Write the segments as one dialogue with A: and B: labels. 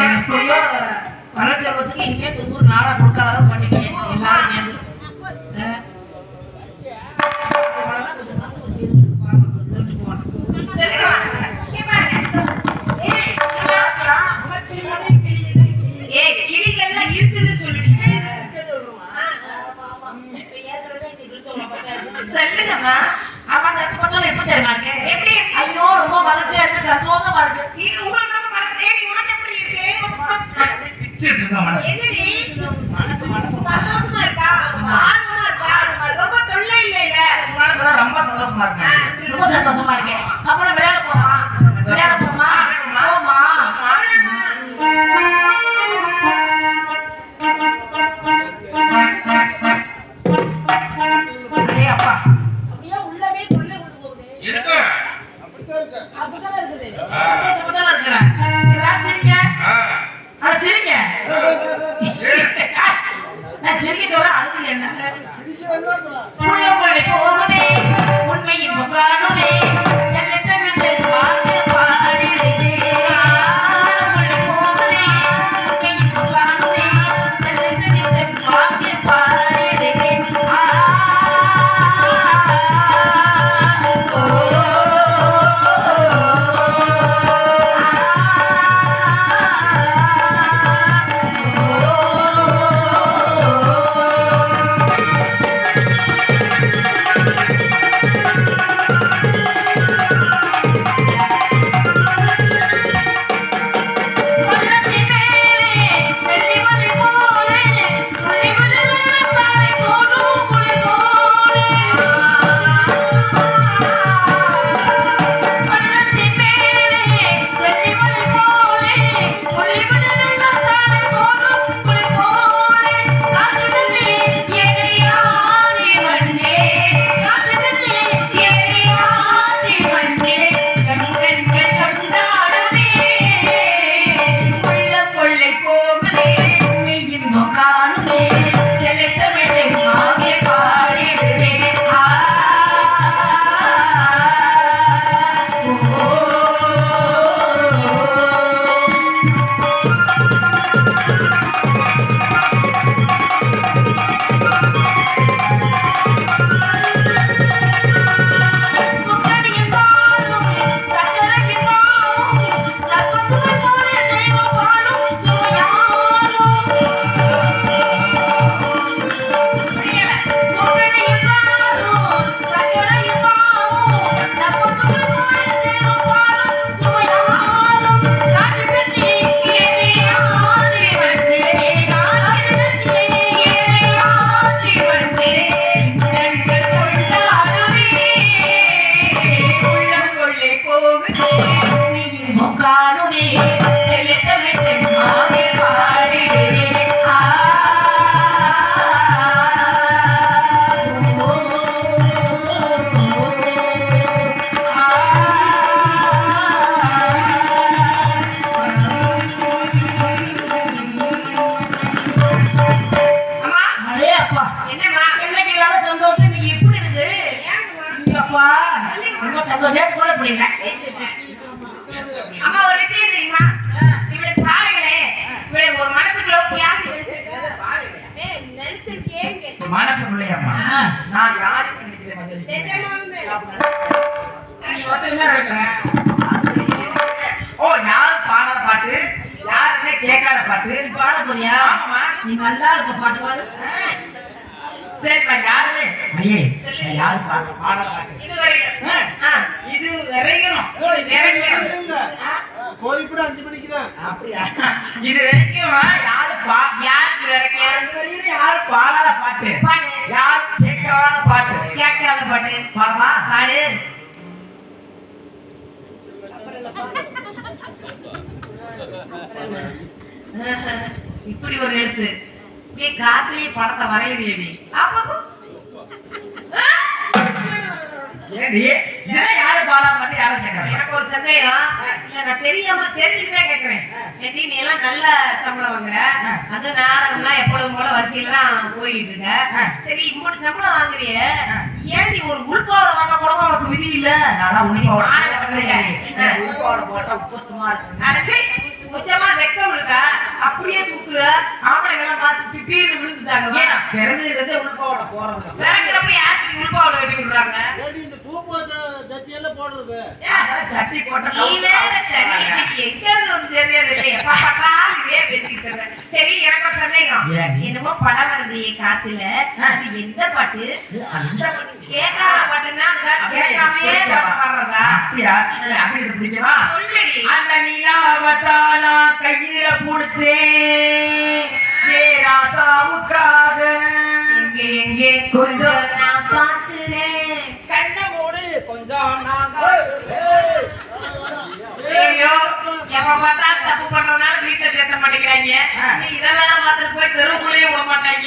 A: எப்படியோ வளர்ச்செல்வத்துக்கு இனிமே தொண்ணூறு நாளா கொடுக்காதான் அளவு பண்ணிட்டேன். எல்லாரும் சேர்ந்து.
B: ஏய் சொல்லுங்கம்மா.
A: ஆமா, இந்த எப்ப தெரியுமா
B: எப்படி
A: ஐயோ ரொம்ப வளர்ச்சியா இருக்கு. சந்தோஷமா இருக்கு
B: இது உங்களுக்கு ரொம்ப மனசு ஏடி உனக்கு எப்படி இருக்கு
C: மனசு? மனசு. மனசு
B: சந்தோஷமா இருக்கா? ஆர்வமா இருக்கா? ரொம்ப தொல்லை இல்ல
C: மனசுல ரொம்ப சந்தோஷமா இருக்கு.
A: ரொம்ப சந்தோஷமா இருக்கேன். அப்புறம்
C: ஓ யாரும் பாடாத பாட்டு? யாருமே கேட்காத பாட்டு?
A: பாட போறியா. நீ நல்லா இருக்க பாட்டு பாடு.
C: யாருமே ஐயே யாரும் பாட பாடாத பாட்டு?
B: இது வரைக்கும்.
C: இது விரைக்கணும்
D: கோழி கூட அஞ்சு மணிக்கு தான்.
C: அப்படியா? இது வரைக்கும் யாரு பா
B: யாருக்கு வரைக்கும்?
C: இது வரைக்கும் யாரும் பாடாத பாட்டு.
B: பாடு.
C: யாரும் கேட்காத பாட்டு.
B: கேட்காத பாட்டு.
C: பாடமா
B: பாடு. இப்படி ஒரு எழுத்து. அப்படியே காத்துலயே படத்தை வரையுறியே நீ. எனக்கு ஒரு சந்தேகம். இல்ல நான் தெரியாம தெரிஞ்சுக்கிட்டே கேக்குறேன். ஏடி நீ எல்லாம் நல்ல சம்பளம் வாங்குற. அது நாடகம்லாம் எப்பொழுதும் போல வரிசையில தான் போயிட்டு இருக்க. சரி இம்பொழுது சம்பளம் வாங்குறிய. ஏன் நீ ஒரு உள்பாவல வாங்க போல? உனக்கு விதி இல்ல.
C: நல்லா உள்பாவோட. உள்பாவோட போட்டா உப்பு சும்மா
B: அடச்சே, கொஞ்சமா வெக்கம் இருக்கா அப்படியே தூக்குற ஆம்பளைங்க எல்லாம் பார்த்து திட்டின்னு விழுந்துட்டாங்க.
C: ஏன் பிறந்ததுலேருந்தே உள்பாவோட போறது
B: பிறக்கிறப்ப யாருக்கு உள்பாவோட கட்டி விடுறாங்க
D: இந்த பூ போட்ட சட்டி எல்லாம் போடுறது
C: சட்டி போட்ட
B: நீ வேற எங்க இருந்து வந்து தெரியாது இல்லை எப்ப பார்த்தாலும் இதே பேசிட்டு சரி எனக்கு சந்தேகம். என்னமோ படம் வருது என் காத்துல. அது எந்த பாட்டு?
C: அந்த
B: கேட்காத பாட்டுன்னா கேட்காமையே
C: அப்படியா அப்படி இது பிடிக்கவா? அந்த நிலாவத்தான் நான் கையில புடிச்சேன் ஏ ராசாவுக்காக.
B: எங்க எங்கே கொஞ்சம் நான் பார்க்கிறேன்.
C: கண்ண மூடு கொஞ்சம்
B: எப்ப பார்த்தாலும் தப்பு பண்றதுனால வீட்டுல சேர்த்த மாட்டேங்கிறாங்க. நீ இதை வேற பார்த்துட்டு போய் தெருவுக்குள்ளேயே விட மாட்டாங்க.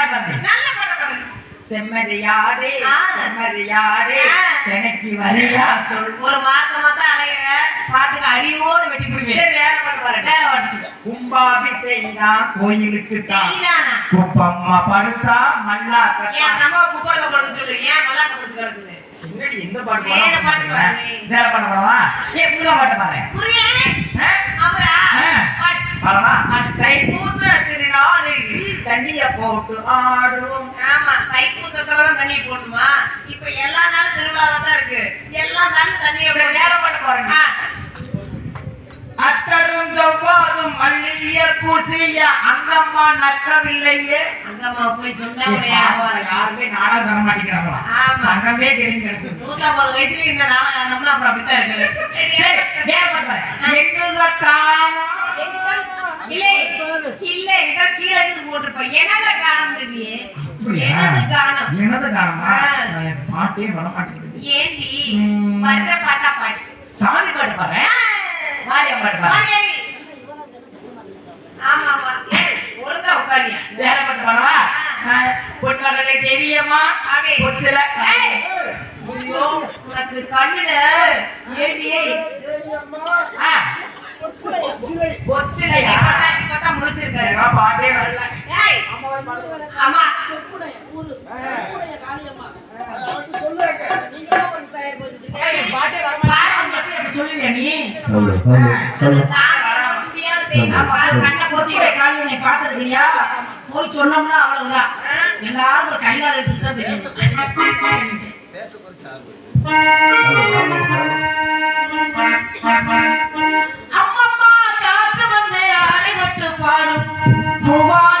C: பண்ணு
B: நல்ல பாடுங்க
C: செம்மறியாடே. செம்மறியாடே. செனக்கி வரியா சொல்.
B: ஒரு மார்க்க மாத்தான் அலையிற பாட்டுக்கு அடியோடு வெட்டி
C: சரி, வேற பண்ண பாருங்க.
B: பாட்டு
C: கும்பாபிஷேகா கோயிலுக்கு தான் குப்பம்மா படுத்தா மல்லா
B: ஏன் நம்ம குப்போட படுக்க சொல்லு ஏன் மல்லாக்க படுத்து கிடக்குது?
C: எந்த பாட்டு
B: வேற
C: பாட
B: பாட்டு.
C: வேற பாட்டு பாடவா? ஏ பாட்டு பாரு.
B: புரியல? அவரா. பாட்டு.
C: தைப்பூச திருநாளு தண்ணிய போட்டு ஆடுவோம்.
B: ஆமா தைப்பூசத்துலதான் தண்ணி போடணுமா இப்ப எல்லா நாளும் திருவிழாவா தான் இருக்கு. எல்லா நாளும் தண்ணியை
C: பாட்டு பாருங்க
B: ஆ.
C: அத்தரும் செவ்வாதும் மல்லிய பூசிய அங்கம்மா நக்கவில்லையே
B: அங்கம்மா போய் சொன்னா
C: ஏ,
B: ஒரு
C: பாவம்,
B: வியாபாரம்.
C: யாருமே நாடகம் தர மாட்டேங்கிறாங்களா. சங்கமே கெடுங்க
B: நூத்தம்பது வயசுல இந்த ஆனோம்னா அப்புறம் அப்படித்தான் இருக்கு.
C: வேற
B: இல்ல இல்ல இத கீழே இருந்து போட்டிருப்ப. என்னத காணும் நீ? என்னது காணும்?
C: என்னது காணுமா?
B: ஆ.
C: நான் பாட்டே வர மாட்டேங்குது
B: ஏண்டி. வர்ற பாட்டா பாடு.
C: சாமி பாட்டு பாரு மாரியம் பாட்டு பாரு
B: பாரு. ஆமா ஆமா ஒழுங்கா உட்காரியா
C: வேற பாட்டு பாடவா? பொன்மகளை தெரியம்மா
B: அப்படி.
C: பொச்சில
B: உனக்கு கண்ணுல
C: ஆ,
A: போய் சொன்னோம்னா அவ்வளவுதான். எல்லாரும் ஒரு கையால் எடுத்துட்டு தான் தெரியும். வந்து তোমার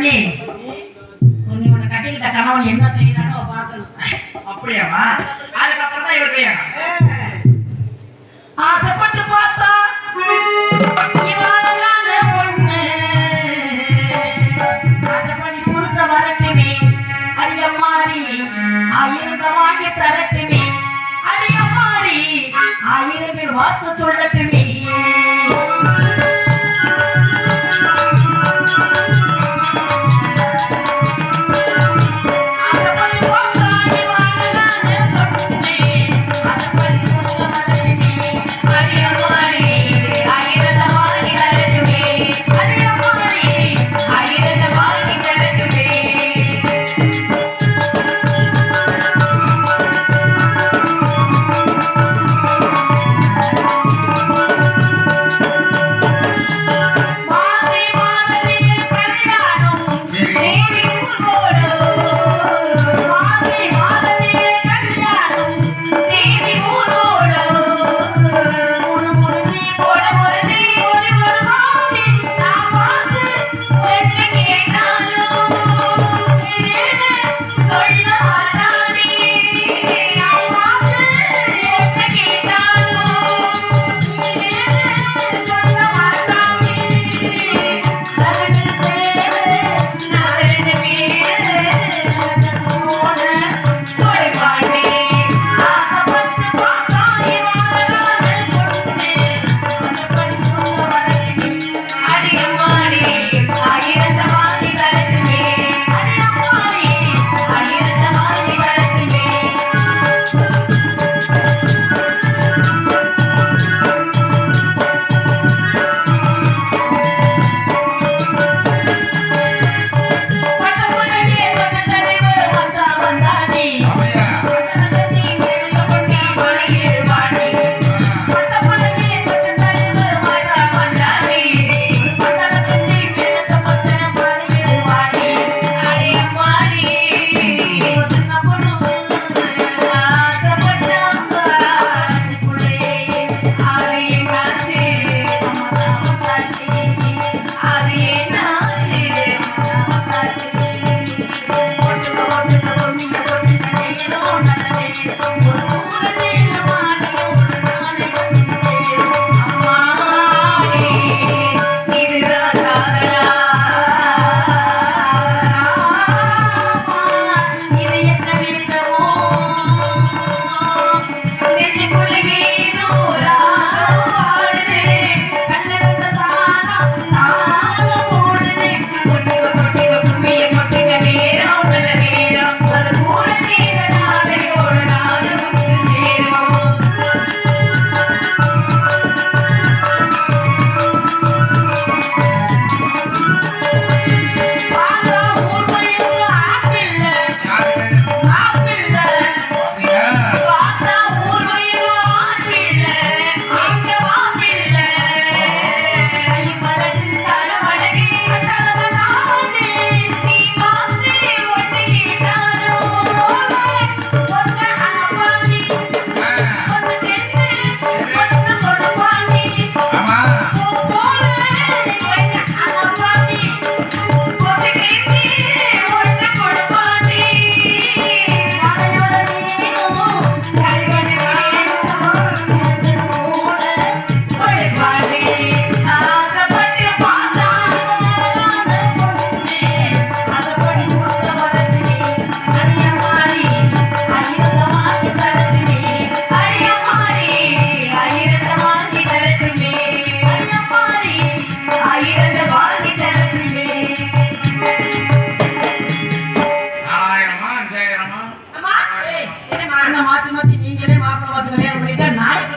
A: பண்ணி. உன்னை உன்னை கட்டிக்கிட்ட கணவன் என்ன செய்யறானோ பார்க்கணும். அப்படியாவா